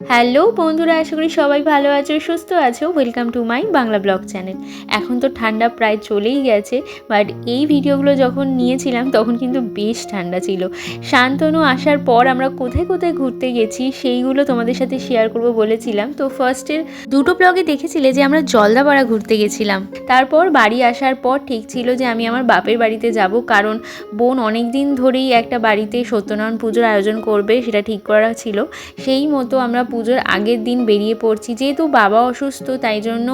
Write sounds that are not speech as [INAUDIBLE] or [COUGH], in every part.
Hello বন্ধুরা, আশা করি সবাই ভালো আছো, সুস্থ আছো। Welcome to my Bangla blog channel এখন তো ঠান্ডা প্রায় চলেই গেছে বাট এই ভিডিওগুলো যখন নিয়েছিলাম, তখন কিন্তু বেশ ঠান্ডা ছিল। শান্তনু আসার পর আমরা কোথায় কোথায় ঘুরতে গেছি, সেইগুলো তোমাদের সাথে শেয়ার করব বলেছিলাম। তো ফার্স্টের দুটো ব্লগে দেখেছিলে যে আমরা জলদাপাড়া ঘুরতে গেছিলাম। তারপর বাড়ি আসার পর ঠিক ছিল যে আমি আমার বাপের বাড়িতে যাব, কারণ বোন অনেক দিন ধরেই একটা বাড়িতে সত্যনারায়ণ পুজোর আয়োজন করবে, সেটা ঠিক করা ছিল। সেই মতো আমরা পুজোর আগের দিন বেরিয়ে পড়ছি। যেহেতু বাবা অসুস্থ, তাই জন্য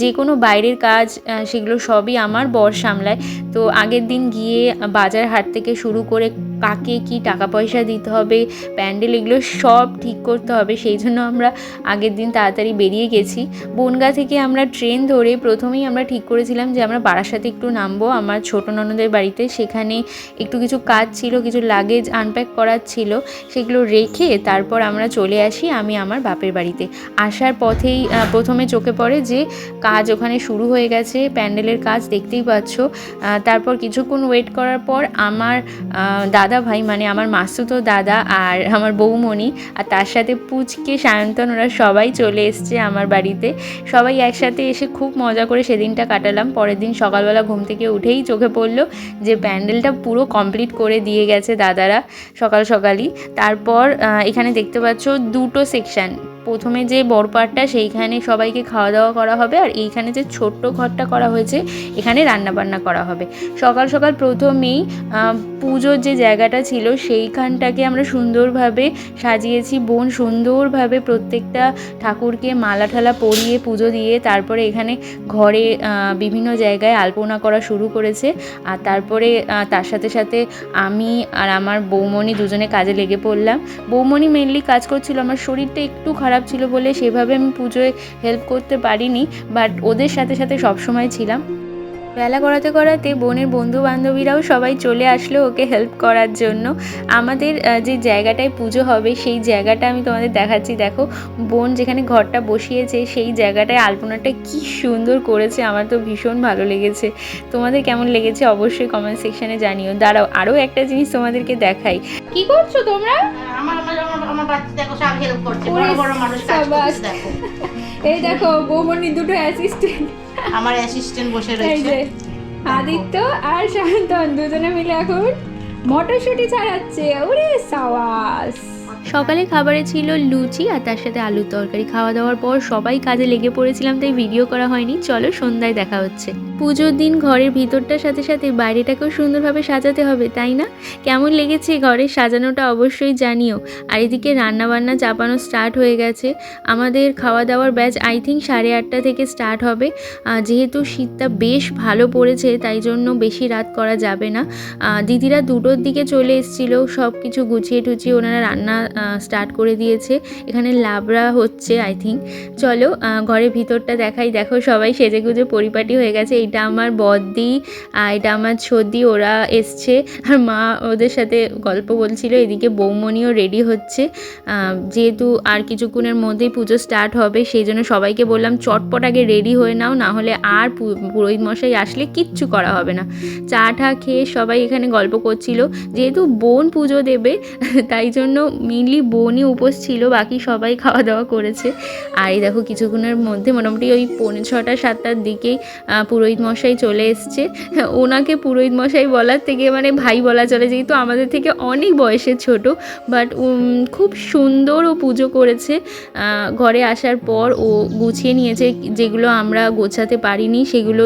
যে কোনো বাইরের কাজ সেগুলো সবই আমার বর সামলায়। তো আগের দিন গিয়ে বাজার হাট থেকে শুরু করে কাকে কি টাকা পয়সা দিতে হবে প্যান্ডেল এগুলো সব ঠিক করতে হবে সেই জন্য আমরা আগের দিন তাড়াতাড়ি বেরিয়ে গেছি। বনগা থেকে আমরা ট্রেন ধরে প্রথমেই আমরা ঠিক করেছিলাম যে আমরা বারাসাতে একটু নামবো আমার ছোটো ননদের বাড়িতে। সেখানে একটু কিছু কাজ ছিল কিছু লাগেজ আনপ্যাক করার ছিল সেগুলো রেখে তারপর আমরা চলে আসি আমি আমার বাপের বাড়িতে। আসার পথেই প্রথমে চোখে পড়ে যে কাজ ওখানে শুরু হয়ে গেছে প্যান্ডেলের কাজ দেখতেই পাচ্ছ। তারপর কিছুক্ষণ ওয়েট করার পর আমার আহ, দাদা ভাই মানে আমার মাসুতো দাদা আর আমার বৌমণি আর তার সাথে পুচকে, সায়ন্তন, ওরা সবাই চলে এসছে আমার বাড়িতে। সবাই একসাথে এসে খুব মজা করে সেদিনটা কাটালাম। পরের দিন সকালবেলা ঘুম থেকে উঠেই চোখে পড়ল যে প্যান্ডেলটা পুরো কমপ্লিট করে দিয়ে গেছে দাদারা সকাল সকালই। তারপর এখানে দেখতে পাচ্ছ দুটো সেকশন। প্রথমে যে বড় পার্টটা সেইখানে সবাইকে খাওয়া দাওয়া করা হবে আর এইখানে যে ছোট্ট ঘরটা করা হয়েছে, এখানে রান্না বান্না করা হবে। সকাল সকাল প্রথমেই পুজোর যে জায়গাটা ছিল, সেইখানটাকে আমরা সুন্দরভাবে সাজিয়েছি। বোন সুন্দরভাবে প্রত্যেকটা ঠাকুরকে মালা ঠালা পরিয়ে পুজো দিয়ে তারপরে এখানে ঘরে বিভিন্ন জায়গায় আলপনা করা শুরু করেছে। আর তারপরে তার সাথে সাথে আমি আর আমার বৌমণি দুজনে কাজে লেগে পড়লাম। বৌমণি মেনলি কাজ করছিল, আমার শরীরটা একটু খারাপ ছিল বলে সেভাবে আমি পুজোয় হেল্প করতে পারিনি বাট ওদের সাথে সাথে সবসময় ছিলাম। বেলা করাতে করাতে বোনের বন্ধু বান্ধবীরাও সবাই চলে আসলো ওকে হেল্প করার জন্য। আমাদের যে জায়গাটায় পুজো হবে সেই জায়গাটা আমি তোমাদের দেখাচ্ছি। দেখো বোন যেখানে ঘরটা বসিয়েছে সেই জায়গাটায় আলপনাটা কি সুন্দর করেছে আমার তো ভীষণ ভালো লেগেছে। তোমাদের কেমন লেগেছে অবশ্যই কমেন্ট সেকশনে জানিও। দাঁড়াও আরও একটা জিনিস তোমাদেরকে দেখাই। কি করছ তোমরা? আমার আমার আমার আমার বাচ্চা দেখো সব হেল্প করছে। বড় বড় মানুষ কাজ করছে দেখো। এই দেখো বৌমনি দুটো অ্যাসিস্ট্যান্ট আমার অ্যাসিস্ট্যান্ট বসে রয়েছে। আদিত্য আর শান্তন দুজনে মিলে এখন মটরশুঁটি ছাড়াচ্ছে ওরে সাওয়াস সকালে খাবারে ছিল লুচি আর তার সাথে আলুর তরকারি। খাওয়া দাওয়ার পর সবাই কাজে লেগে পড়েছিলাম তাই ভিডিও করা হয়নি। চলো সন্ধ্যায় দেখা হচ্ছে। পুজোর দিন ঘরের ভিতরটার সাথে সাথে বাইরেটাকেও সুন্দরভাবে সাজাতে হবে, তাই না? কেমন লেগেছে ঘরের সাজানোটা অবশ্যই জানিও। আর এদিকে রান্নাবান্না চাপানো স্টার্ট হয়ে গেছে। আমাদের খাওয়া দাওয়ার ব্যাচ আই থিঙ্ক সাড়ে আটটা থেকে স্টার্ট হবে। যেহেতু শীতটা বেশ ভালো পড়েছে, তাই জন্য বেশি রাত করা যাবে না। দিদিরা দুটোর দিকে চলে এসেছিল সব কিছু গুছিয়ে টুচিয়ে ওনারা রান্না স্টার্ট করে দিয়েছে। এখানে লাবড়া হচ্ছে আই থিঙ্ক চলো ঘরের ভিতরটা দেখাই। দেখো সবাই সেজে গুজে পরিপাটি হয়ে গেছে। এটা আমার আর এটা আমার ছদি ওরা এসছে। আর মা ওদের সাথে গল্প বলছিল এদিকে বৌমণিও রেডি হচ্ছে। যেহেতু আর কিছুক্ষণের মধ্যেই পুজো স্টার্ট হবে সেই জন্য সবাইকে বললাম চটপট আগে রেডি হয়ে নাও না হলে আর পুরোহিত মশাই আসলে কিচ্ছু করা হবে না। চা টা খেয়ে সবাই এখানে গল্প করছিল। যেহেতু বোন পুজো দেবে [LAUGHS] তাই জন্য মেনলি বোনই উপোস ছিল বাকি সবাই খাওয়া দাওয়া করেছে। আর এই দেখো কিছুক্ষণের মধ্যে মোটামুটি ওই পৌনে ছটা সাতটার দিকেই আহ, পুরোহিত মশাই চলে এসছে। ওনাকে পুরোহিত মশাই বলার থেকে মানে ভাই বলা চলে, যেহেতু আমাদের থেকে অনেক বয়সের ছোট বাট খুব সুন্দর ও পুজো করেছে। ঘরে আসার পর ও গুছিয়ে নিয়েছে, যেগুলো আমরা গোছাতে পারিনি সেগুলো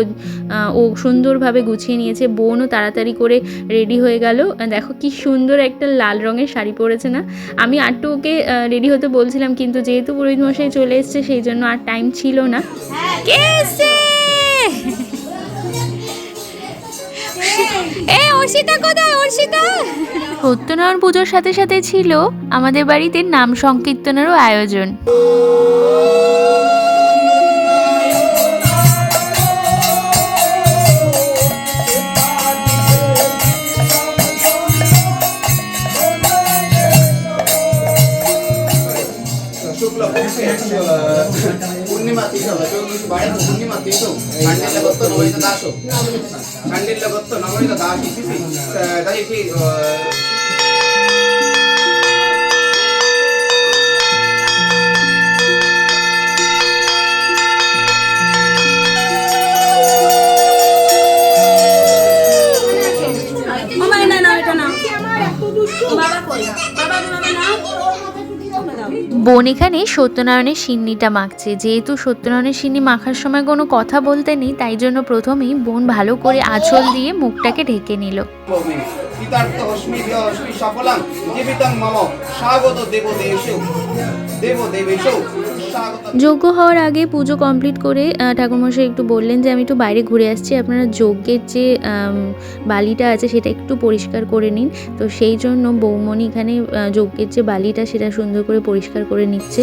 ও সুন্দরভাবে গুছিয়ে নিয়েছে। বোনও তাড়াতাড়ি করে রেডি হয়ে গেল। দেখো কি সুন্দর একটা লাল রঙের শাড়ি পরেছে না। আমি আরটু ওকে রেডি হতে বলছিলাম, কিন্তু যেহেতু পুরোহিত মশাই চলে এসছে, সেই জন্য আর টাইম ছিল না। কে অর্ষিতা কোথায়? অর্ষিতা? সত্যনারায়ণ পুজোর সাথে সাথে ছিল আমাদের বাড়িতে নাম সংকীর্তনেরও আয়োজন। ಖಂಡಿತ ಗೊತ್ತು ನವನಿತ ದಾಸು ಖಂಡಿತ ಗೊತ್ತು ನವನಿತ ದಾಸು ದಯಪಿ বোন এখানে সত্যনারায়ণের সিন্নিটা মাখছে। যেহেতু সত্যনারায়ণের সিন্নি মাখার সময় কোনো কথা বলতে নেই, তাই জন্য প্রথমেই বোন ভালো করে আঁচল দিয়ে মুখটাকে ঢেকে নিল। সফলাং মম। স্বাগত দেব দেব যজ্ঞ হওয়ার আগে পুজো কমপ্লিট করে ঠাকুরমশাই একটু বললেন যে আমি একটু বাইরে ঘুরে আসছি। আপনারা যজ্ঞের যে বালিটা আছে সেটা একটু পরিষ্কার করে নিন। তো সেই জন্য বৌমণি এখানে যজ্ঞের যে বালিটা সেটা সুন্দর করে পরিষ্কার করে নিচ্ছে।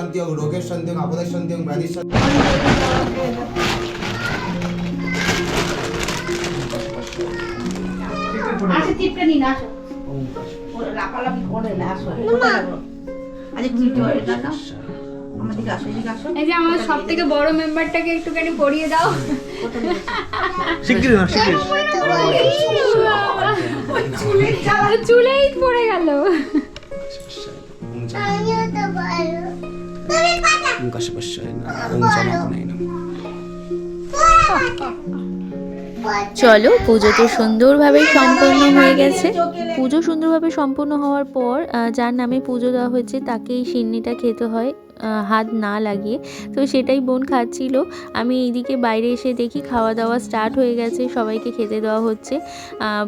শান্তি ওম রোগের শান্তি ওম আপদের শান্তি ওম ব্যাধির শান্তি আসে টিপটা নিন আসো। ওরা করে না আসো। আজ একটু এটা নাও আমার এই যে সব থেকে বড় মেম্বারটাকে একটুখানি পড়িয়ে দাও। চুলেই পড়ে গেল। চলো পুজো তো সুন্দরভাবে সম্পন্ন হয়ে গেছে। পুজো সুন্দরভাবে সম্পন্ন হওয়ার পর আহ, যার নামে পুজো দেওয়া হয়েছে তাকেই সিন্নিটা খেতে হয়। হাত না লাগিয়ে। তো সেটাই বোন খাচ্ছিল। আমি এইদিকে বাইরে এসে দেখি খাওয়া দাওয়া স্টার্ট হয়ে গেছে, সবাইকে খেতে দেওয়া হচ্ছে।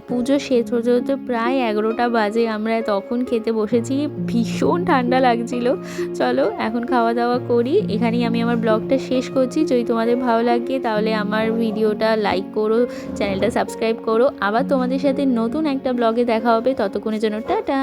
পুজো শেষ হতে হতে প্রায় এগারোটা বাজে, আমরা তখন খেতে বসেছি, ভীষণ ঠান্ডা লাগছিল। চলো, এখন খাওয়া দাওয়া করি। এখানেই আমি আমার ব্লগটা শেষ করছি। যদি তোমাদের ভালো লাগে, তাহলে আমার ভিডিওটা লাইক করো, চ্যানেলটা সাবস্ক্রাইব করো। আবার তোমাদের সাথে নতুন একটা ব্লগে দেখা হবে, ততক্ষণের জন্য টাটা!